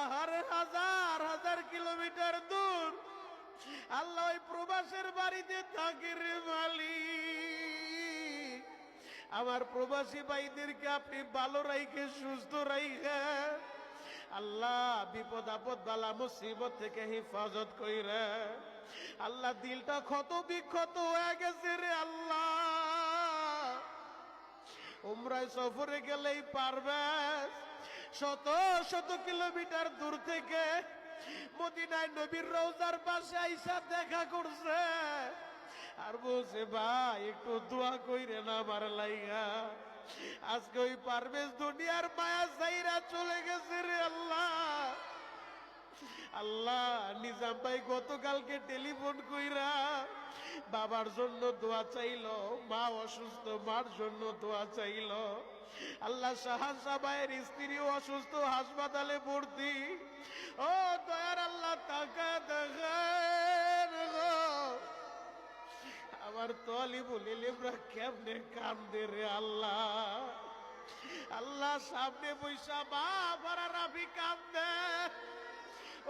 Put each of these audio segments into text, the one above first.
আহার হাজার হাজার কিলোমিটার দূর। আল্লাহ ওই প্রবাসের বাড়িতে থাকে রে মালিক। আমার প্রবাসী ভাইদেরকে আপনি ভালো রাইখে, সুস্থ রাইখে। আল্লাহ বিপদ আপদ বালা মুসিবত থেকে হেফাজত কইরে। আল্লাহ দিলটা ক্ষত বিক্ষত হয়ে গেছে রে আল্লাহ। উমরায় সফরে গেলেই পারবে। শত শত কিলোমিটার দূর থেকে মদিনায় নবীর রোজার পাশে আইসা দেখা করছে। আর বলছে, ভাই, একটু দোয়া কইরে না আমার লাইগা। আজকে ওই পারভেজ দুনিয়ার মায়া সাইরা চলে গেছে রে আল্লাহ। নিজাম গতকালকে টেলিফোন কইরা বাবার জন্য দোয়া চাইলো, মা অসুস্থ, মার জন্য দোয়া চাইলো। আল্লাহ শাহান সাবাইয়ের স্ত্রীও অসুস্থ, হাসপাতালে ভর্তি। ও দয়ার আল্লাহ তাকা দেখেন গো। আমার তলি বলিলে কেমনে কান্দে রে আল্লাহ। আল্লাহ সামনে বৈশা মা ভরা রাফি কান্দে।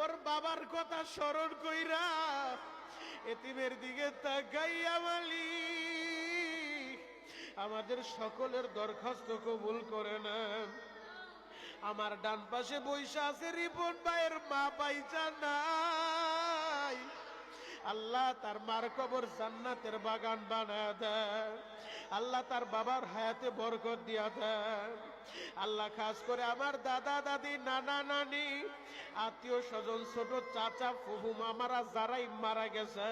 ওর বাবার কথা স্মরণ কইরা এতিমের দিকে তাকাইয়া মালি আমাদের সকলের দরখাস্ত কবুল করে নেন। আমার ডান পাশে বৈশা আছে রিপন ভাইয়ের মা পাইছা নাই আল্লাহ তার মার কবর জান্নাতের বাগান বানা দেয় আল্লাহ তার বাবার হায়াতে বরকত দিয়া দেয় আল্লাহ খাস করে আমার দাদা, দাদি, নানা, নানি, আত্মীয় স্বজন, ছোট চাচা, ফুফু, মামারা যারাই মারা গেছে,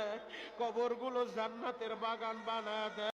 কবরগুলো জান্নাতের বাগান বানা দেয়